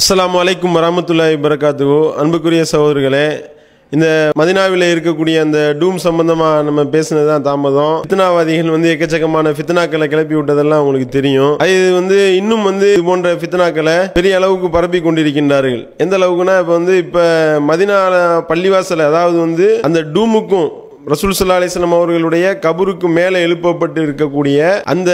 அஸ்லாம் அலைக்கும் வரமத்துல்லாஹி வரகாத்துகு அன்புக்குரிய சகோதரர்களே இந்த மதினாவில் இருக்கக்கூடிய அந்த டூம் சம்பந்தமாக நம்ம பேசினது தான் தாமதம். ஃபித்னாவாதிகள் வந்து எக்கச்சக்கமான ஃபித்னாக்களை கிளப்பி விட்டதெல்லாம் உங்களுக்கு தெரியும். அது வந்து இன்னும் வந்து இது போன்ற ஃபித்னாக்களை பெரிய அளவுக்கு பரப்பி கொண்டிருக்கின்றார்கள். எந்த அளவுக்குன்னா இப்போ வந்து இப்போ மதினா பள்ளிவாசல் அதாவது வந்து அந்த டூமுக்கும் ரசூல் சல்லா அலிஸ்லாம் அவர்களுடைய கபருக்கு மேலே எழுப்பப்பட்டு இருக்கக்கூடிய அந்த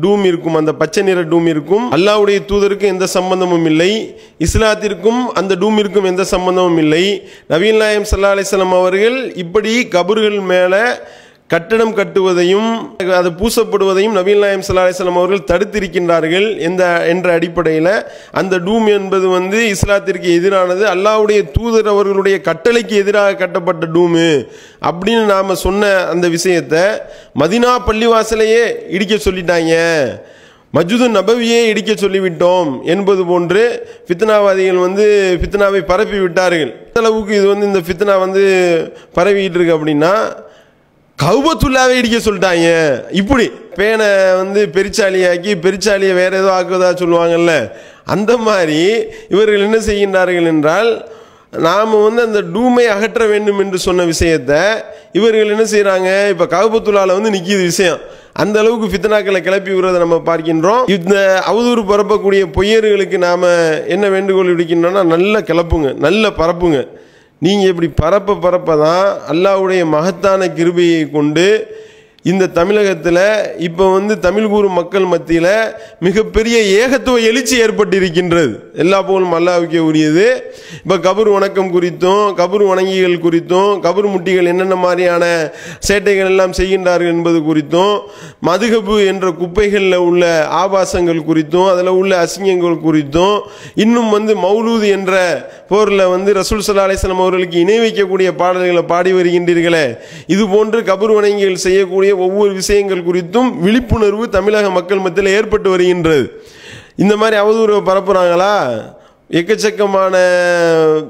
டூம் இருக்கும் அந்த பச்சை நிற டூம் இருக்கும். அல்லாவுடைய தூதருக்கு எந்த சம்பந்தமும் இல்லை. இஸ்லாத்திற்கும் அந்த டூமிற்கும் எந்த சம்பந்தமும் இல்லை. நவீன் நாயம் சல்லா அலிஸ்லாம் அவர்கள் இப்படி கபர்கள் மேலே கட்டடம் கட்டுவதையும் அது பூசப்படுவதையும் நபீல் நாயம் சல்லா அலிஸ்லாம் அவர்கள் தடுத்திருக்கின்றார்கள். எந்த என்ற அடிப்படையில் அந்த டூம் என்பது வந்து இஸ்லாத்திற்கு எதிரானது. அல்லாவுடைய தூதர் அவர்களுடைய கட்டளைக்கு எதிராக கட்டப்பட்ட டூமு. அப்படின்னு நாம் சொன்ன அந்த விஷயத்தை மதினா பள்ளிவாசலையே இடிக்க சொல்லிட்டாங்க. மஜுது நபவியே இடிக்க சொல்லிவிட்டோம் என்பது போன்று ஃபித்னாவாதிகள் வந்து ஃபித்னாவை பரப்பி விட்டார்கள் எந்த அளவுக்கு இது வந்து இந்த ஃபித்னா வந்து பரவிட்டு இருக்கு அப்படின்னா கௌபத்துல்லாவை இடிக்க சொல்லிட்டாங்க. இப்படி பேனை வந்து பெருச்சாலியாக்கி பெருச்சாலியை வேற ஏதோ ஆக்குவதா சொல்லுவாங்கல்ல அந்த மாதிரி இவர்கள் என்ன செய்கின்றார்கள் என்றால் நாம் வந்து அந்த டூமை அகற்ற வேண்டும் என்று சொன்ன விஷயத்தை இவர்கள் என்ன செய்கிறாங்க இப்போ கவுபத்துல்லாவில் வந்து நிற்கிது விஷயம். அந்த அளவுக்கு ஃபித்னாக்களை கிளப்பி விடுறதை நம்ம பார்க்கின்றோம். இந்த அவதூறு பரப்பக்கூடிய பொய்யர்களுக்கு நாம் என்ன வேண்டுகோள் விடுக்கின்றோம்னா நல்ல கிளப்புங்க நல்ல பரப்புங்க. நீங்கள் இப்படி பரப்ப பரப்ப தான் அல்லாவுடைய மகத்தான கிருபையை கொண்டு இந்த தமிழகத்தில் இப்போ வந்து தமிழ் கூறும் மக்கள் மத்தியில் மிகப்பெரிய ஏகத்துவ எழுச்சி ஏற்பட்டிருக்கின்றது. எல்லா புகழும் அல்லாவுக்கே உரியது. இப்போ கபர் வணக்கம் குறித்தும் கபர் வணங்கிகள் குறித்தும் கபர் முட்டிகள் என்னென்ன மாதிரியான சேட்டைகள் எல்லாம் செய்கின்றார்கள் என்பது குறித்தும் மதுகபு என்ற குப்பைகளில் உள்ள ஆபாசங்கள் குறித்தும் அதில் உள்ள அசிங்கங்கள் குறித்தும் இன்னும் வந்து மௌலூது என்ற போரில் வந்து ரசூல் சல்லா அலிஸ்லாம் அவர்களுக்கு இணை வைக்கக்கூடிய பாடல்களை பாடி வருகின்றீர்களே. இது போன்று கபர் வணங்கிகள் செய்யக்கூடிய ஒவ்வொரு விஷயங்கள் குறித்தும் விழிப்புணர்வு தமிழக மக்கள் மத்தியில் ஏற்பட்டு வருகின்றது. இந்த மாதிரி அவதூறு பரப்புகிறாங்களா எக்கச்சக்கமான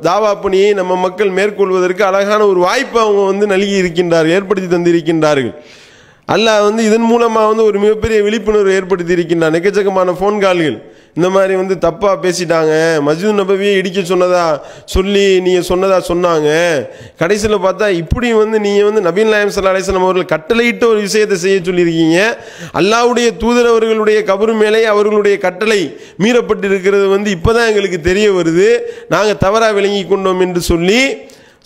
தாவா பணியை நம்ம மக்கள் மேற்கொள்வதற்கு அழகான ஒரு வாய்ப்பை அவங்க வந்து நல்கி இருக்கின்றார்கள் ஏற்படுத்தி தந்திருக்கின்றார்கள். அல்லாஹ் வந்து இதன் மூலமாக வந்து ஒரு மிகப்பெரிய விழிப்புணர்வு ஏற்படுத்தி இருக்கின்றான். எக்கச்சக்கமான ஃபோன் கால்கள் இந்த மாதிரி வந்து தப்பாக பேசிட்டாங்க. மஸ்ஜித் நபவியை இடிக்க சொன்னதா சொல்லி நீங்கள் சொன்னதா சொன்னாங்க. கடைசியில் பார்த்தா இப்படி வந்து நீங்கள் வந்து நபீன் நாயம் சல்லா அலிஸ்லாம் அவர்கள் கட்டளையிட்ட ஒரு விஷயத்தை செய்ய சொல்லியிருக்கீங்க. அல்லாவுடைய தூதர் அவர்களுடைய கபரு மேலே அவர்களுடைய கட்டளை மீறப்பட்டு இருக்கிறது வந்து இப்போதான் எங்களுக்கு தெரிய வருது. நாங்கள் தவறாக விளங்கி கொண்டோம் என்று சொல்லி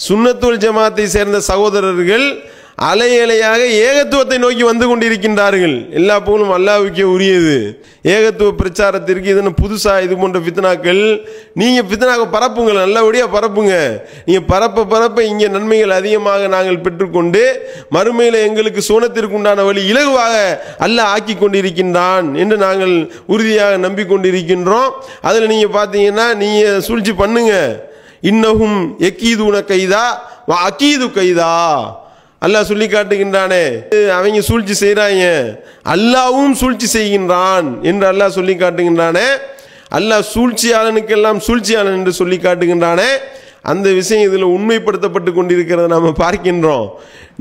சுன்னத்துல் ஜமாத்தை சேர்ந்த சகோதரர்கள் அலை அலையாக ஏகத்துவத்தை நோக்கி வந்து கொண்டிருக்கின்றார்கள். எல்லா புகழும் அல்லாவுக்கே உரியது. ஏகத்துவ பிரச்சாரத்திற்கு இதுன்னு புதுசாக இது போன்ற பித்தனாக்கள் நீங்கள் பித்தனாக பரப்புங்க நல்லபடியாக பரப்புங்க. நீங்கள் பரப்ப பரப்ப இங்கே நன்மைகள் அதிகமாக நாங்கள் பெற்றுக்கொண்டு மறுமையில் எங்களுக்கு சூனத்திற்கு உண்டான வழி இலகுவாக அல்லாஹ் ஆக்கி கொண்டிருக்கின்றான் என்று நாங்கள் உறுதியாக நம்பிக்கொண்டிருக்கின்றோம். அதில் நீங்கள் பார்த்தீங்கன்னா நீங்கள் சூழ்ச்சி பண்ணுங்க. இன்னகும் எக்கீதுன கைதா அக்கீது கைதா. அல்லாஹ் சொல்லி காட்டுகின்றானே அவங்க சூழ்ச்சி செய்கிறாங்க அல்லாவும் சூழ்ச்சி செய்கின்றான் என்று அல்லாஹ் சொல்லி காட்டுகின்றானே. அல்லாஹ் சூழ்ச்சியாளனுக்கெல்லாம் சூழ்ச்சியாளன் என்று சொல்லி காட்டுகின்றானே. அந்த விஷயம் இதில் உண்மைப்படுத்தப்பட்டு கொண்டிருக்கிறத நாம் பார்க்கின்றோம்.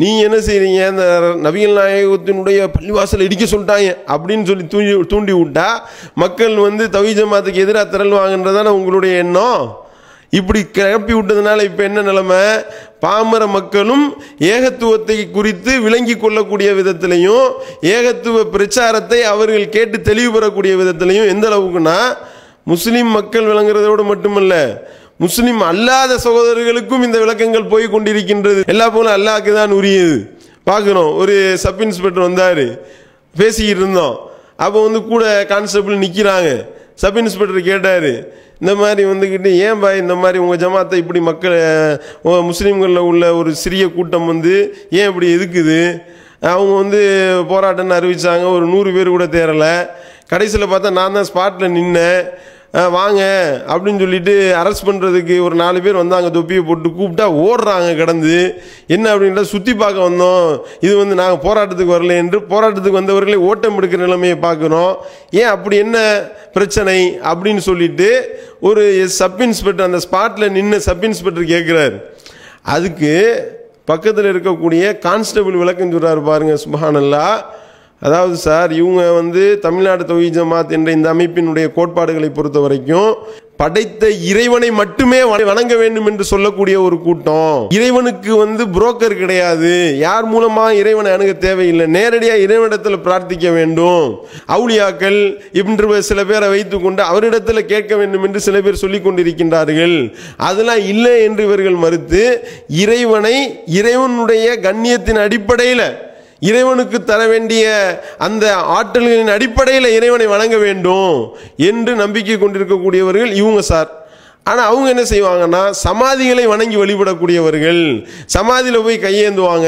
நீ என்ன செய்றீங்க? அந்த நவீன நாயகத்தினுடைய பள்ளிவாசல் இடிக்க சொல்லிட்டாங்க அப்படின்னு சொல்லி தூண்டி தூண்டி விட்டா மக்கள் வந்து தவி ஜமாத்துக்கு எதிராக திரள்வாங்கன்றதான உங்களுடைய எண்ணம்? இப்படி கிளப்பி விட்டதுனால இப்போ என்ன நிலைமை? பாமர மக்களும் ஏகத்துவத்தை குறித்து விளங்கி கொள்ளக்கூடிய விதத்திலையும் ஏகத்துவ பிரச்சாரத்தை அவர்கள் கேட்டு தெளிவு பெறக்கூடிய விதத்திலையும் எந்த அளவுக்குன்னா முஸ்லீம் மக்கள் விளங்குறதோடு மட்டுமல்ல முஸ்லீம் அல்லாத சகோதரர்களுக்கும் இந்த விளக்கங்கள் போய் கொண்டிருக்கின்றது. எல்லா போலும் அல்லாஹ்க்கு தான் உரியது. பார்க்குறோம் ஒரு சப் இன்ஸ்பெக்டர் வந்தார் பேசிக்கிட்டு இருந்தோம். அப்போ வந்து கூட கான்ஸ்டபிள் நிற்கிறாங்க சப் இன்ஸ்பெக்டர் கேட்டார் இந்த மாதிரி வந்துக்கிட்டு ஏன் பாய் இந்த மாதிரி உங்கள் ஜமாத்தை இப்படி மக்கள் முஸ்லீம்களில் உள்ள ஒரு சிறிய கூட்டம் வந்து ஏன் இப்படி எதுக்குது? அவங்க வந்து போராட்டம்னு அறிவித்தாங்க ஒரு நூறு பேர் கூட தேரலை கடைசியில் பார்த்தா நான் தான் ஸ்பாட்டில் நின்னேன். வாங்க அப்படின்னு சொல்லிட்டு அரெஸ்ட் பண்ணுறதுக்கு ஒரு நாலு பேர் வந்தாங்க தொப்பியை போட்டு கூப்பிட்டா ஓடுறாங்க கடந்து. என்ன அப்படின்னா சுற்றி பார்க்க வந்தோம். இது வந்து நாங்கள் போராட்டத்துக்கு வரல என்று போராட்டத்துக்கு வந்தவர்களே ஓட்டம் எடுக்கிற நிலைமையை பார்க்குறோம். ஏன் அப்படி என்ன பிரச்சனை? அப்படின்னு சொல்லிட்டு ஒரு சப் இன்ஸ்பெக்டர் அந்த ஸ்பாட்டில் நின்று சப் இன்ஸ்பெக்டர் கேட்குறாரு அதுக்கு பக்கத்தில் இருக்கக்கூடிய கான்ஸ்டபிள் விளக்கம் சொல்கிறாரு பாருங்கள் சுபஹானல்லா அதாவது சார் இவங்க வந்து தமிழ்நாடு தொகுதி ஜமாத் என்ற இந்த அமைப்பினுடைய கோட்பாடுகளை பொறுத்த வரைக்கும் படைத்த இறைவனை மட்டுமே வண- வணங்க வேண்டும் என்று சொல்லக்கூடிய ஒரு கூட்டம். இறைவனுக்கு வந்து புரோக்கர் கிடையாது. யார் மூலமா இறைவனை அணுக தேவையில்லை? நேரடியாக இறைவனிடத்தில் பிரார்த்திக்க வேண்டும். அவுளியாக்கள் இன்று சில பேரை வைத்துக்கொண்டு அவரிடத்தில் கேட்க வேண்டும் என்று சில பேர் சொல்லிக் கொண்டிருக்கின்றார்கள். அதெல்லாம் இல்லை என்று இவர்கள் மறுத்து இறைவனை இறைவனுடைய கண்ணியத்தின் அடிப்படையில் இறைவனுக்கு தர வேண்டிய அந்த ஆற்றல்களின் அடிப்படையில் இறைவனை வணங்க வேண்டும் என்று நம்பிக்கை கொண்டிருக்கக்கூடியவர்கள் இவங்க சார். ஆனால் அவங்க என்ன செய்வாங்கன்னா சமாதிகளை வணங்கி வழிபடக்கூடியவர்கள். சமாதியில் போய் கையேந்துவாங்க.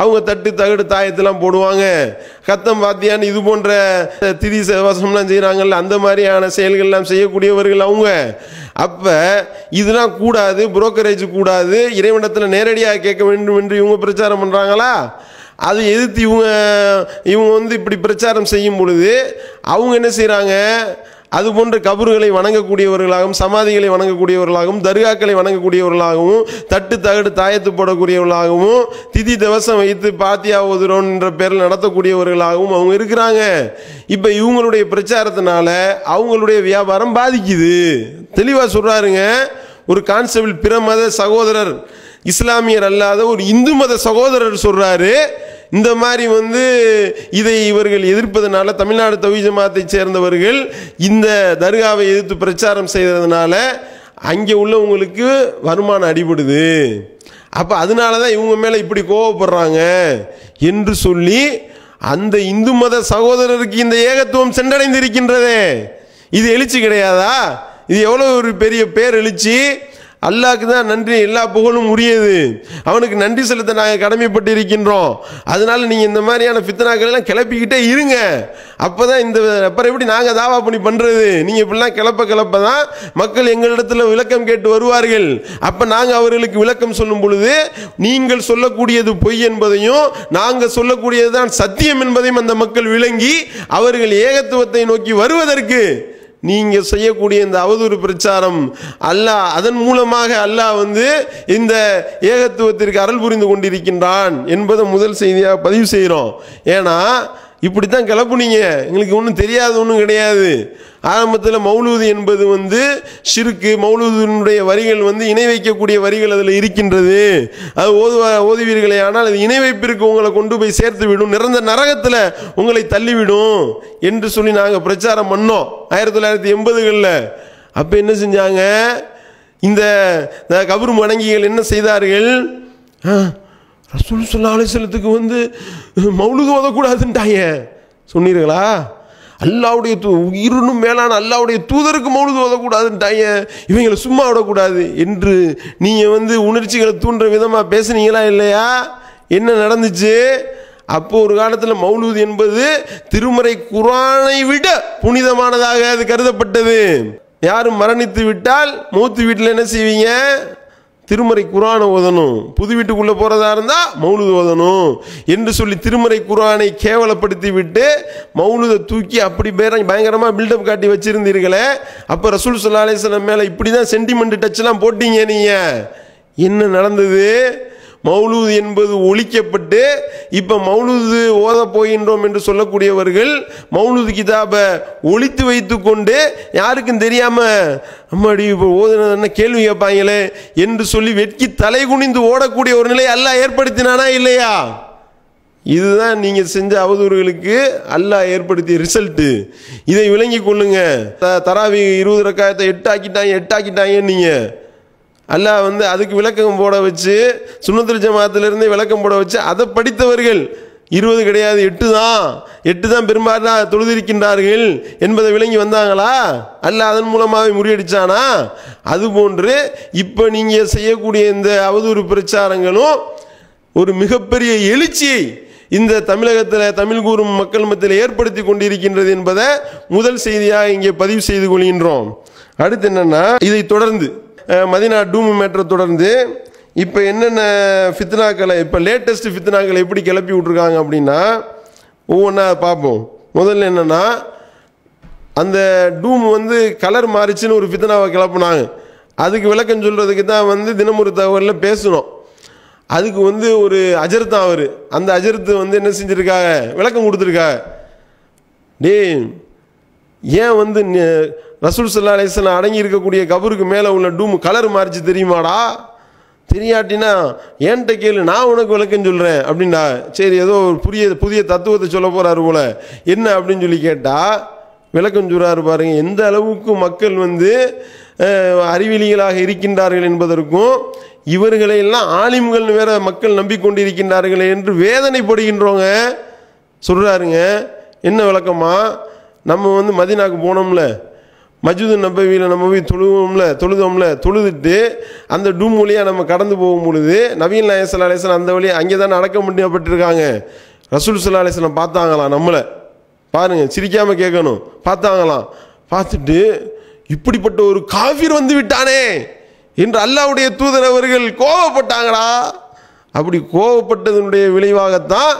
அவங்க தட்டு தகடு தாயத்தெல்லாம் போடுவாங்க. கத்தம் பாத்தியான்னு இது போன்ற திதி சேவாசம்லாம் செய்கிறாங்கல்ல அந்த மாதிரியான செயல்கள்லாம் செய்யக்கூடியவர்கள் அவங்க. அப்போ இதெல்லாம் கூடாது புரோக்கரேஜ் கூடாது இறைவனத்தில் நேரடியாக கேட்க வேண்டும் என்று இவங்க பிரச்சாரம் பண்ணுறாங்களா அதை எதிர்த்து இவங்க இவங்க வந்து இப்படி பிரச்சாரம் செய்யும் பொழுது அவங்க என்ன செய்கிறாங்க அது போன்ற கபறுகளை வணங்கக்கூடியவர்களாகவும் சமாதிகளை வணங்கக்கூடியவர்களாகவும் தர்காக்களை வணங்கக்கூடியவர்களாகவும் தட்டு தகடு தாயத்து போடக்கூடியவர்களாகவும் திதி திவசம் வைத்து பாத்தியா ஓதுறோம் என்ற பேரில் நடத்தக்கூடியவர்களாகவும் அவங்க இருக்கிறாங்க. இப்போ இவங்களுடைய பிரச்சாரத்தினால அவங்களுடைய வியாபாரம் பாதிக்குது. தெளிவாக சொல்கிறாருங்க ஒரு கான்ஸ்டபிள் பிற மத சகோதரர் இஸ்லாமியர் அல்லாத ஒரு இந்து மத சகோதரர் சொல்கிறாரு இந்த மாதிரி வந்து இதை இவர்கள் எதிர்ப்பதனால தமிழ்நாடு தவி ஜமாத்தை சேர்ந்தவர்கள் இந்த தர்காவை எதிர்த்து பிரச்சாரம் செய்ததுனால அங்கே உள்ளவங்களுக்கு வருமானம் அடிபடுது. அப்போ அதனால தான் இவங்க மேலே இப்படி கோவப்படுறாங்க என்று சொல்லி அந்த இந்து மத சகோதரருக்கு இந்த ஏகத்துவம் சென்றடைந்திருக்கின்றதே. இது எழுச்சி கிடையாதா? இது எவ்வளோ ஒரு பெரிய பேர் எழுச்சி அல்லாஹ்க்கு தான் நன்றி. எல்லா புகழும் உரியது. அவனுக்கு நன்றி செலுத்த நாங்கள் கடமைப்பட்டு இருக்கின்றோம் அதனால நீங்கள் இந்த மாதிரியான ஃபித்னாக்கள் எல்லாம் கிளப்பிக்கிட்டே இருங்க. அப்போ தான் இந்த அப்புறம் எப்படி நாங்கள் தாவா பண்ணி பண்ணுறது நீங்கள் இப்படிலாம் கிளப்ப கிளப்ப தான் மக்கள் எங்களிடத்தில் விளக்கம் கேட்டு வருவார்கள். அப்போ நாங்கள் அவர்களுக்கு விளக்கம் சொல்லும் பொழுது நீங்கள் சொல்லக்கூடியது பொய் என்பதையும் நாங்கள் சொல்லக்கூடியது தான் சத்தியம் என்பதையும் அந்த மக்கள் விளங்கி அவர்கள் ஏகத்துவத்தை நோக்கி வருவதற்கு நீங்கள் செய்யக்கூடிய இந்த அவதூறு பிரச்சாரம் அல்லாஹ் அதன் மூலமாக அல்லாஹ் வந்து இந்த ஏகத்துவத்திற்கு அருள் புரிந்து கொண்டிருக்கின்றான் என்பதை முதல் செய்தியாக பதிவு செய்கிறோம். ஏன்னா இப்படி தான் கிளப்புனீங்க. எங்களுக்கு ஒன்றும் தெரியாது ஒன்றும் கிடையாது. ஆரம்பத்தில் மௌலூது என்பது வந்து ஷிருக்கு மௌலூதினுடைய வரிகள் வந்து இணை வைக்கக்கூடிய வரிகள் அதில் இருக்கின்றது. அது ஓதுவா ஓதுவீர்களே ஆனால் அது இணை வைப்பிற்கு உங்களை கொண்டு போய் சேர்த்து விடும். நிறந்த நரகத்தில் உங்களை தள்ளிவிடும் என்று சொல்லி நாங்கள் பிரச்சாரம் பண்ணோம். ஆயிரத்தி தொள்ளாயிரத்தி எண்பதுகளில். அப்போ என்ன செஞ்சாங்க? இந்த இந்த வணங்கிகள் என்ன செய்தார்கள்? ஆ, ரசூல் சொல்லா அலிசலத்துக்கு வந்து மௌலுது ஓதக்கூடாதுன்ட்டாங்க. சொன்னீர்களா? அல்லாவுடைய தூ உயிரினும் மேலான அல்லாவுடைய தூதருக்கு மௌலுது ஓதக்கூடாதுன்ட்டாங்க. இவங்களை சும்மா விடக்கூடாது என்று நீங்கள் வந்து உணர்ச்சிகளை தூண்டுற விதமாக பேசுனீங்களா இல்லையா? என்ன நடந்துச்சு? அப்போ ஒரு காலத்தில் மௌலூது என்பது திருமறை குரானை விட புனிதமானதாக அது கருதப்பட்டது. யாரும் மரணித்து விட்டால் மூத்து வீட்டில் என்ன செய்வீங்க? திருமறை குரானை ஓதணும். புது வீட்டுக்குள்ளே போகிறதா இருந்தால் மௌலுது ஓதணும். என்று சொல்லி திருமறை குரானை கேவலப்படுத்தி விட்டு மௌலுதை தூக்கி அப்படி பேர பயங்கரமாக பில்டப் காட்டி வச்சுருந்தீர்களே. அப்போ ரசூல் சுல்லா அலிஸ்லாம் மேலே இப்படி தான் சென்டிமெண்ட் டச்லாம் போட்டீங்க நீங்கள் என்ன நடந்தது? மௌலூது என்பது ஒழிக்கப்பட்டு இப்போ மௌலூது ஓத போகின்றோம் என்று சொல்லக்கூடியவர்கள் மௌலூது கிதாபை ஒழித்து வைத்து கொண்டு யாருக்கும் தெரியாமல் அம்மாடி இப்போ ஓதுனது என்ன கேள்வி கேட்பாங்களே என்று சொல்லி வெட்கி தலை குனிந்து ஓடக்கூடிய ஒரு நிலை அல்ல ஏற்படுத்தினானா இல்லையா? இதுதான் நீங்கள் செஞ்ச அவதூறுகளுக்கு அல்லாஹ் ஏற்படுத்திய ரிசல்ட்டு இதை விளங்கி கொள்ளுங்க. த- தராவி இருபது ரக்காயத்தை எட்டாக்கிட்டாங்க எட்டாக்கிட்டாங்கன்னு நீங்கள் அல்லாஹ் வந்து அதுக்கு விளக்கம் போட வச்சு சுண்ணத்துல் ஜமாத்திலிருந்து விளக்கம் போட வச்சு அதை படித்தவர்கள் இருபது கிடையாது எட்டு தான். எட்டு தான் பெரும்பாலும் தொழுதிருக்கின்றார்கள் என்பதை விளங்கி வந்தாங்களா? அல்ல அதன் மூலமாகவே முறியடிச்சானா? அதுபோன்று இப்போ நீங்கள் செய்யக்கூடிய இந்த அவதூறு பிரச்சாரங்களும் ஒரு மிகப்பெரிய எழுச்சியை இந்த தமிழகத்தில் தமிழ் கூறும் மக்கள் மத்தியில் ஏற்படுத்தி கொண்டிருக்கின்றது என்பதை முதல் செய்தியாக இங்கே பதிவு செய்து கொள்கின்றோம். அடுத்து என்னென்னா இதை தொடர்ந்து மதினா டூம் மேட்டரை தொடர்ந்து இப்போ என்னென்ன ஃபித்னாக்களை இப்போ லேட்டஸ்ட் ஃபித்னாக்களை எப்படி கிளப்பி விட்ருக்காங்க அப்படின்னா ஒவ்வொன்றா பார்ப்போம். முதல்ல என்னென்னா அந்த டூம் வந்து கலர் மாறிச்சுன்னு ஒரு ஃபித்னாவை கிளப்புனாங்க. அதுக்கு விளக்கம் சொல்கிறதுக்கு தான் வந்து தினமொரு தகவலில் பேசணும் அதுக்கு வந்து ஒரு அஜர்தான் அவர். அந்த அஜர்த்து வந்து என்ன செஞ்சுருக்காங்க? விளக்கம் கொடுத்துருக்காங்க. டே ஏன் வந்து ரசூல் சல்லா அலிஸ்லாம் அடங்கி இருக்கக்கூடிய கபருக்கு மேலே உள்ள டூம் கலர் மாறிச்சு தெரியுமாடா? தெரியாட்டினா ஏன்ட்ட கேளு நான் உனக்கு விளக்கம் சொல்கிறேன் அப்படின்னா சரி ஏதோ ஒரு புதிய புதிய தத்துவத்தை சொல்ல போகிறாரு போல. என்ன அப்படின்னு சொல்லி கேட்டால் விளக்கம் சொல்கிறாரு பாருங்க எந்த அளவுக்கு மக்கள் வந்து அறிவிலிகளாக இருக்கின்றார்கள் என்பதற்கும் இவர்களை எல்லாம் ஆலிம்கள் வேற மக்கள் நம்பிக்கொண்டிருக்கின்றார்களே என்று வேதனைப்படுகின்றவங்க சொல்கிறாருங்க என்ன விளக்கமாக நம்ம வந்து மதினாக்கு போனோம்ல மஜூது நபவியில் நம்ம போய் தொழுவோம்ல தொழுதோம்ல தொழுதுட்டு அந்த டூம் வழியாக நம்ம கடந்து போகும் பொழுது நவீன் நாயசல் அலேசன் அந்த வழியாக அங்கே தான் நடக்க முடியப்பட்டிருக்காங்க ரசூல் சுல்லா அலேசனை பார்த்தாங்களாம் நம்மளை. பாருங்கள் சிரிக்காமல் கேட்கணும். பார்த்தாங்களாம். பார்த்துட்டு இப்படிப்பட்ட ஒரு காஃபிர் வந்து விட்டானே என்று அல்லாவுடைய தூதர் அவர்கள் கோவப்பட்டாங்களா? அப்படி கோவப்பட்டதனுடைய விளைவாகத்தான்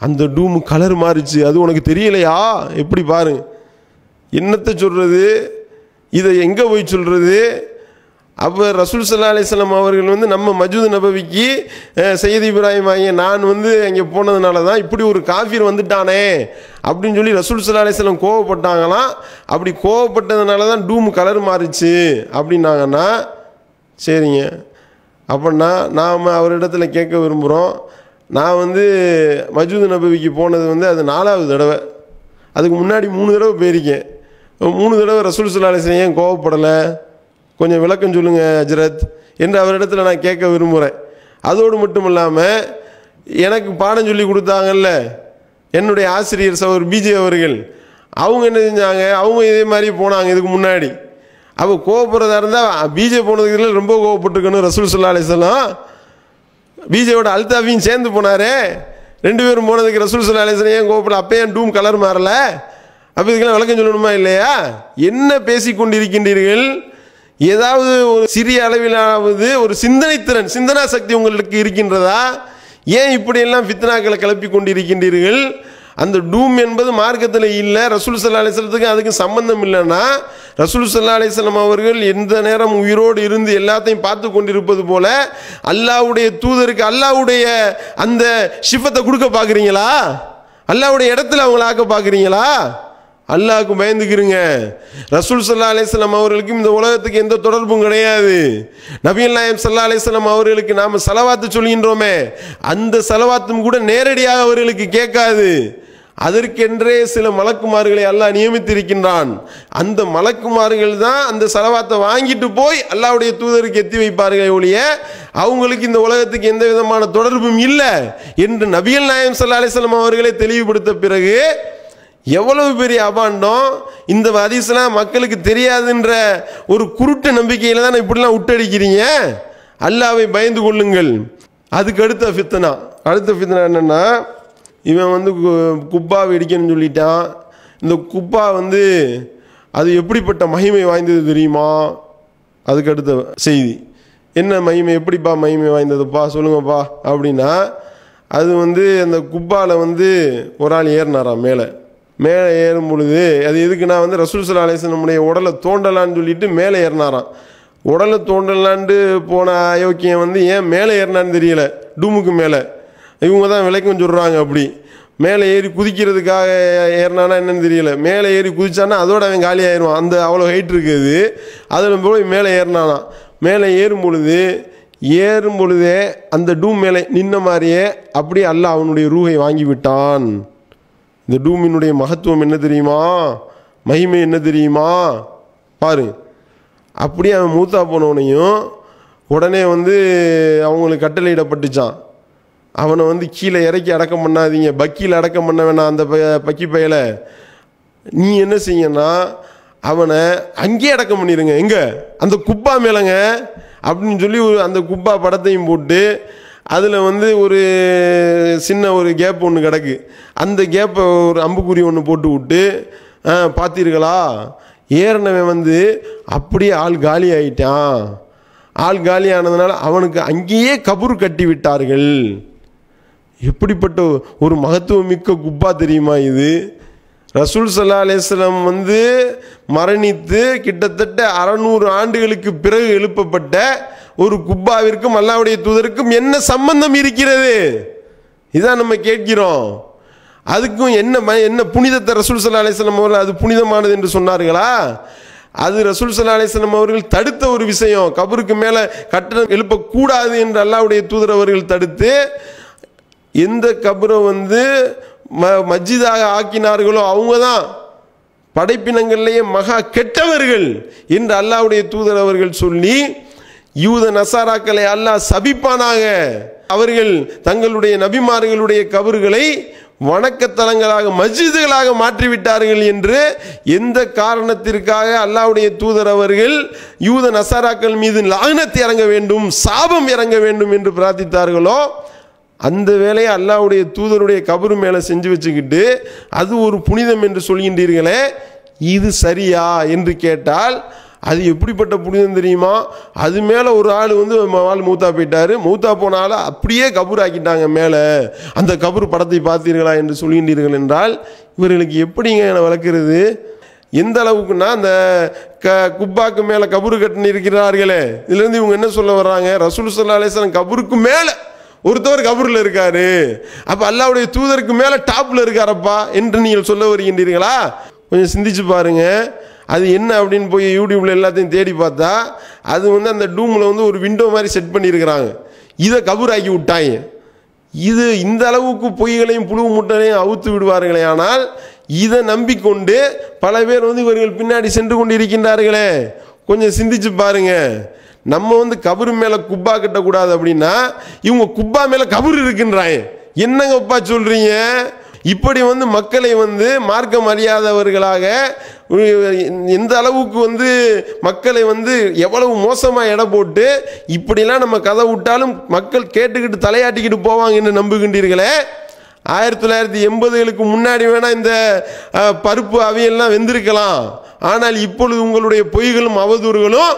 அந்த டூம் கலர் மாறிச்சு. அது உனக்கு தெரியலையா? எப்படி பாரு. என்னத்தை சொல்கிறது இதை எங்கே போய் சொல்கிறது அப்போ ரசூல் சல்லா அலிஸ்லாம் அவர்கள் வந்து நம்ம மஜூத் நபவிக்கு அஹ், சையத் இப்ராஹிம் ஆகிய நான் வந்து அங்கே போனதுனால தான் இப்படி ஒரு காஃபிர் வந்துட்டானே அப்படின்னு சொல்லி ரசூல் சல்லா அலிஸ்லாம் கோவப்பட்டாங்களாம். அப்படி கோவப்பட்டதுனால தான் டூம் கலர் மாறிச்சு அப்படின்னாங்கன்னா சரிங்க. அப்படின்னா நாம் அவரிடத்துல கேட்க விரும்புகிறோம் நான் வந்து மஜூத் நபவிக்கு போனது வந்து அது நாலாவது தடவை. அதுக்கு முன்னாடி மூணு தடவை போயிருக்கேன். மூணு தடவை ரசூல் சல்லா ஏன் கோவப்படலை? கொஞ்சம் விளக்கம் சொல்லுங்கள் ஹஜ்ரத் என்று அவரிடத்துல நான் கேட்க விரும்புகிறேன் அதோடு மட்டும் இல்லாமல் எனக்கு பாடம் சொல்லி கொடுத்தாங்கல்ல என்னுடைய ஆசிரியர் சவர் பிஜே அவர்கள். அவங்க என்ன செஞ்சாங்க? அவங்க இதே மாதிரி போனாங்க இதுக்கு முன்னாடி. அப்போ கோவப்படுறதா இருந்தால் பிஜே போனதுக்கு ரொம்ப கோவப்பட்டுருக்கணும் ரசூல் சல்லா அலிஸ்லாம் பிஜேயோட அல்தாஃபியும் சேர்ந்து போனாரே. ரெண்டு பேரும் போனதுக்கு ரசூல் சல்லா அலிஸ்லாம் ஏன் கோவப்பட அப்போ ஏன் டூம் கலர் மாறல? அப்போ இதுக்கெல்லாம் விளக்கம் சொல்லணுமா இல்லையா? என்ன பேசி கொண்டிருக்கின்றீர்கள்? ஏதாவது ஒரு சிறிய அளவிலாவது ஒரு சிந்தனை திறன் சிந்தனா சக்தி உங்களுக்கு இருக்கின்றதா? ஏன் இப்படியெல்லாம் ஃபித்னாக்களை கிளப்பி கொண்டிருக்கின்றீர்கள்? அந்த டூம் என்பது மார்க்கத்தில் இல்லை ரசூல் சல்லா அலிஸ்லத்துக்கு அதுக்கு சம்பந்தம் இல்லைன்னா ரசூல் சல்லா அலிஸ்லாம் அவர்கள் எந்த நேரம் உயிரோடு இருந்து எல்லாத்தையும் பார்த்து கொண்டிருப்பது போல அல்லாவுடைய தூதருக்கு அல்லாவுடைய அந்த ஷிஃபத்தை கொடுக்க பார்க்குறீங்களா? அல்லாவுடைய இடத்துல அவங்கள ஆக்க பார்க்குறீங்களா? அல்லாவுக்கு பயந்துக்கிறீங்க. ரசூல் சல்லா அலிஸ்லாம் அவர்களுக்கும் இந்த உலகத்துக்கு எந்த தொடர்பும் கிடையாது. நபிகள் நாயம் சல்லா அலிஸ்லாம் அவர்களுக்கு நாம் செலவாத்து சொல்கின்றோமே. அந்த செலவாத்தும் கூட நேரடியாக அவர்களுக்கு கேட்காது. அதற்கென்றே சில மலக்குமார்களை அல்லாஹ் நியமித்திருக்கின்றான். அந்த மலக்குமார்கள் தான் அந்த செலவாத்தை வாங்கிட்டு போய் அல்லாவுடைய தூதருக்கு எத்தி வைப்பார்களே ஒழிய அவங்களுக்கு இந்த உலகத்துக்கு எந்த விதமான தொடர்பும் இல்லை என்று நபியல் நாயம் சல்லா அலிஸ்லாம் அவர்களை தெளிவுபடுத்த பிறகு எவ்வளவு பெரிய அபாண்டம் இந்த ஹதீஸ்லாம் மக்களுக்கு தெரியாதுன்ற ஒரு குருட்டு நம்பிக்கையில் தான் இப்படிலாம் விட்டடிக்கிறீங்க அல்லாவை பயந்து கொள்ளுங்கள். அதுக்கு அடுத்த ஃபித்தனா அடுத்த ஃபித்தனா என்னென்னா இவன் வந்து கு- குப்பா வெடிக்கணும்னு சொல்லிட்டான். இந்த குப்பா வந்து அது எப்படிப்பட்ட மகிமை வாய்ந்தது தெரியுமா? அதுக்கு அடுத்த செய்தி. என்ன மகிமை எப்படிப்பா மகிமை வாய்ந்ததுப்பா? சொல்லுங்கப்பா. அப்படின்னா அது வந்து அந்த குப்பாவில் வந்து ஒரு ஆள் ஏறினாராம் மேலே. மேலே ஏறும் பொழுது அது எதுக்குன்னா வந்து ரசூல் சலா அலிஸ்லாம் நம்முடைய உடலை தோண்டலான்னு சொல்லிட்டு மேலே ஏறினாராம். உடலை தோண்டலான்ட்டு போன அயோக்கியம் வந்து ஏன் மேலே ஏறினான்னு தெரியல? டூமுக்கு மேலே. இவங்க தான் விலைக்கும் சொல்கிறாங்க அப்படி. மேலே ஏறி குதிக்கிறதுக்காக ஏறினானா என்னன்னு தெரியல. மேலே ஏறி குதிச்சானா அதோட அவன் காலி ஆயிடுவான் அந்த அவ்வளோ ஹைட் இருக்குது. அதில் போய் மேலே ஏறினானா மேலே ஏறும் பொழுது ஏறும் பொழுதே அந்த டூம் மேலே நின்ன மாதிரியே அப்படியே அல்லாஹ் அவனுடைய ரூகை வாங்கி விட்டான். இந்த டூமினுடைய மகத்துவம் என்ன தெரியுமா? மகிமை என்ன தெரியுமா? பாரு. அப்படியே அவன் மூத்தா போனவனையும் உடனே வந்து அவங்களுக்கு கட்டளையிடப்பட்டுச்சான் அவனை வந்து கீழே இறக்கி அடக்கம் பண்ணாதீங்க. பக்கியில் அடக்கம் பண்ண வேணாம் அந்த ப- பக்கி பயலை. நீ என்ன செய்யன்னா அவனை அங்கேயே அடக்கம் பண்ணிடுங்க எங்கே? அந்த குப்பா மேலங்க. அப்படின்னு சொல்லி ஒரு அந்த குப்பா படத்தையும் போட்டு அதில் வந்து ஒரு சின்ன ஒரு கேப் ஒன்று கிடக்கு. அந்த கேப்பை ஒரு அம்புக்குறி ஒன்று போட்டு விட்டு பார்த்தீர்களா ஏறினவன் வந்து அப்படியே ஆள் காலி ஆயிட்டான். ஆள் காலி ஆனதுனால அவனுக்கு அங்கேயே கபூர் கட்டி விட்டார்கள். எப்படிப்பட்ட ஒரு மகத்துவம் மிக்க குப்பா தெரியுமா இது? ரசூல் சல்லா அலிஸ்லாம் வந்து மரணித்து கிட்டத்தட்ட அறநூறு ஆண்டுகளுக்கு பிறகு எழுப்பப்பட்ட ஒரு குப்பாவிற்கும் அல்லாவுடைய தூதருக்கும் என்ன சம்பந்தம் இருக்கிறது? இதான் நம்ம கேட்கிறோம். அதுக்கும் என்ன ம- என்ன புனிதத்தை ரசூல் சல்லா அலிஸ்லாம் அவர்கள் அது புனிதமானது என்று சொன்னார்களா? அது ரசூல் சல்லா அலிஸ்லாம் அவர்கள் தடுத்த ஒரு விஷயம். கபருக்கு மேலே கட்டணம் எழுப்பக்கூடாது என்று அல்லாவுடைய தூதர் அவர்கள் தடுத்து எந்த கபரை வந்து ம மஸ்ஜிதாக ஆக்கினார்களோ அவங்க தான் படைப்பினங்கள்லேயே மகா கெட்டவர்கள் என்று அல்லாவுடைய தூதர் அவர்கள் சொல்லி யூத நசாராக்களை அல்லாஹ் சபிப்பானாக. அவர்கள் தங்களுடைய நபிமார்களுடைய கபர்களை வணக்கத்தலங்களாக மஸ்ஜிதுகளாக மாற்றிவிட்டார்கள் என்று எந்த காரணத்திற்காக அல்லாவுடைய தூதர் அவர்கள் யூத நசாராக்கள் மீது லாகனத்தை இறங்க வேண்டும் சாபம் இறங்க வேண்டும் என்று பிரார்த்தித்தார்களோ அந்த வேலையை அல்லாவுடைய தூதருடைய கபரு மேலே செஞ்சு வச்சுக்கிட்டு அது ஒரு புனிதம் என்று சொல்கின்றீர்களே இது சரியா என்று கேட்டால் அது எப்படிப்பட்ட புனிதம் தெரியுமா? அது மேலே ஒரு ஆள் வந்து ஆள் மூத்தா போயிட்டாரு. மூத்தா போன அப்படியே கபூர் ஆக்கிட்டாங்க மேலே. அந்த கபூர் படத்தை பார்த்தீர்களா என்று சொல்கின்றீர்கள் என்றால் இவர்களுக்கு எப்படிங்க என்னை வளர்க்குறது? எந்த அளவுக்குன்னா அந்த க குப்பாக்கு மேலே கபூர் கட்டினிருக்கிறார்களே இதுலேருந்து இவங்க என்ன சொல்ல வர்றாங்க? ரசூல் சல்லா அலிஸ்லாம் கபூருக்கு மேலே ஒருத்தவர் கபூரில் இருக்காரு. அப்போ அல்லாவுடைய தூதருக்கு மேலே டாப்பில் இருக்காரப்பா என்று நீங்கள் சொல்ல வருகின்றீர்களா? கொஞ்சம் சிந்திச்சு பாருங்க. அது என்ன அப்படின்னு போய் யூடியூப்பில் எல்லாத்தையும் தேடி பார்த்தா அது வந்து அந்த டூமில் வந்து ஒரு விண்டோ மாதிரி செட் பண்ணியிருக்கிறாங்க. இதை கபூராக்கி விட்டாங்க. இது இந்த அளவுக்கு பொய்களையும் புழு முட்டனையும் அவுத்து விடுவார்களே ஆனால் இதை நம்பிக்கொண்டு பல பேர் வந்து இவர்கள் பின்னாடி சென்று கொண்டு இருக்கின்றார்களே கொஞ்சம் சிந்திச்சு பாருங்கள் நம்ம வந்து கபரு மேலே குப்பா கட்டக்கூடாது அப்படின்னா இவங்க குப்பா மேலே கபரு இருக்கின்றாங்க என்னங்கப்பா சொல்கிறீங்க இப்படி வந்து மக்களை வந்து மார்க்கம் அறியாதவர்களாக எந்த அளவுக்கு வந்து மக்களை வந்து எவ்வளவு மோசமாக எடை போட்டு இப்படிலாம் நம்ம கதை விட்டாலும் மக்கள் கேட்டுக்கிட்டு தலையாட்டிக்கிட்டு போவாங்கன்னு நம்புகின்றீர்களே. ஆயிரத்தி தொள்ளாயிரத்தி எண்பதுகளுக்கு முன்னாடி வேணால் இந்த பருப்பு அவையெல்லாம் வெந்திருக்கலாம். ஆனால் இப்பொழுது உங்களுடைய பொய்களும் அவதூறுகளும்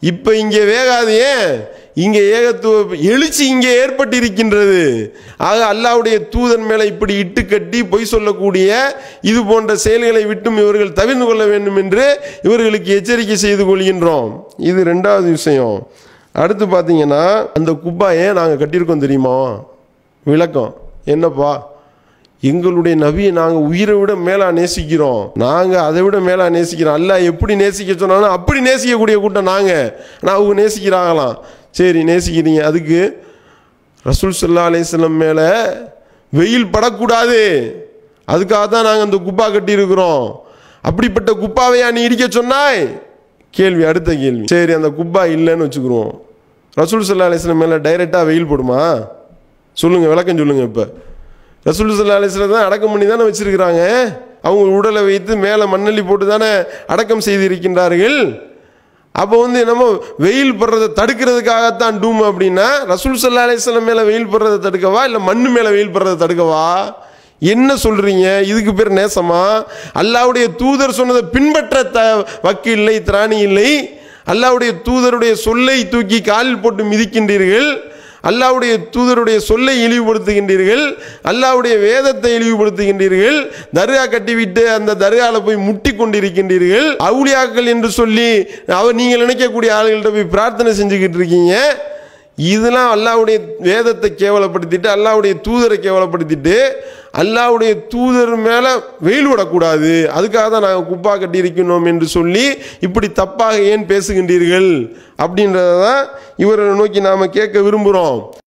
இப்போ இங்கே வேகாது ஏன்? இங்கே ஏகத்துவ எழுச்சி இங்கே ஏற்பட்டிருக்கின்றது. ஆக அல்லாவுடைய தூதன் மேலே இப்படி இட்டு கட்டி பொய் சொல்லக்கூடிய இது போன்ற செயல்களை விட்டும் இவர்கள் தவிர்த்து கொள்ள வேண்டும் என்று இவர்களுக்கு எச்சரிக்கை செய்து கொள்கின்றோம். இது ரெண்டாவது விஷயம். அடுத்து பார்த்தீங்கன்னா அந்த குப்பாயை நாங்கள் கட்டியிருக்கோம் தெரியுமா? விளக்கம். என்னப்பா? எங்களுடைய நபியை நாங்கள் உயிரை விட மேலாக நேசிக்கிறோம். நாங்கள் அதை விட மேலாக நேசிக்கிறோம். அல்ல எப்படி நேசிக்க சொன்னாலும் அப்படி நேசிக்கக்கூடிய கூட்டம் நாங்கள் ஆனால் அவங்க நேசிக்கிறாங்களாம். சரி நேசிக்கிறீங்க. அதுக்கு ரசூல் சல்லா அலிஸ்லம் மேலே வெயில் படக்கூடாது. அதுக்காக தான் நாங்கள் அந்த குப்பா கட்டியிருக்கிறோம். அப்படிப்பட்ட குப்பாவையா நீ இடிக்க சொன்னாய்? கேள்வி அடுத்த கேள்வி. சரி அந்த குப்பா இல்லைன்னு வச்சுக்கிறோம் ரசூல் சல்லா அலிஸ்லம் மேலே டைரெக்டாக வெயில் போடுமா? சொல்லுங்கள் விளக்கம் சொல்லுங்கள் இப்போ. ரசூல் சல்லா தான் அடக்கம் பண்ணி தானே வச்சுருக்கிறாங்க. அவங்க உடலை வைத்து மேலே மண்ணள்ளி போட்டு தானே அடக்கம் செய்திருக்கின்றார்கள். அப்போ வந்து நம்ம வெயில் படுறதை தடுக்கிறதுக்காகத்தான் டூம் அப்படின்னா ரசூல் சல்லா அலிஸ்லம் மேலே வெயில் படுறதை தடுக்கவா? இல்லை மண்ணு மேலே வெயில் படுறதை தடுக்கவா? என்ன சொல்கிறீங்க இதுக்கு பேர் நேசமா? அல்லாவுடைய தூதர் சொன்னதை பின்பற்ற த வக்கு இல்லை திராணி இல்லை. அல்லாவுடைய தூதருடைய சொல்லை தூக்கி காலில் போட்டு மிதிக்கின்றீர்கள். அல்லாவுடைய தூதருடைய சொல்லை இழிவுபடுத்துகின்றீர்கள் அல்லாவுடைய வேதத்தை இழிவுபடுத்துகின்றீர்கள் தர்கா கட்டிவிட்டு அந்த தர்காவில் போய் முட்டி கொண்டிருக்கின்றீர்கள். அவுளியாக்கள் என்று சொல்லி அவர் நீங்கள் நினைக்கக்கூடிய ஆளுகள்கிட்ட போய் பிரார்த்தனை செஞ்சுக்கிட்டு இருக்கீங்க. இதெல்லாம் அல்லாவுடைய வேதத்தை கேவலப்படுத்திட்டு அல்லாவுடைய தூதரை கேவலப்படுத்திட்டு அல்லாவுடைய தூதர் மேலே வெயில் விடக்கூடாது. அதுக்காக தான் நாங்கள் குப்பா கட்டியிருக்கணும் என்று சொல்லி இப்படி தப்பாக ஏன் பேசுகின்றீர்கள்? அப்படின்றத தான் இவரை நோக்கி நாம் கேட்க விரும்புகிறோம்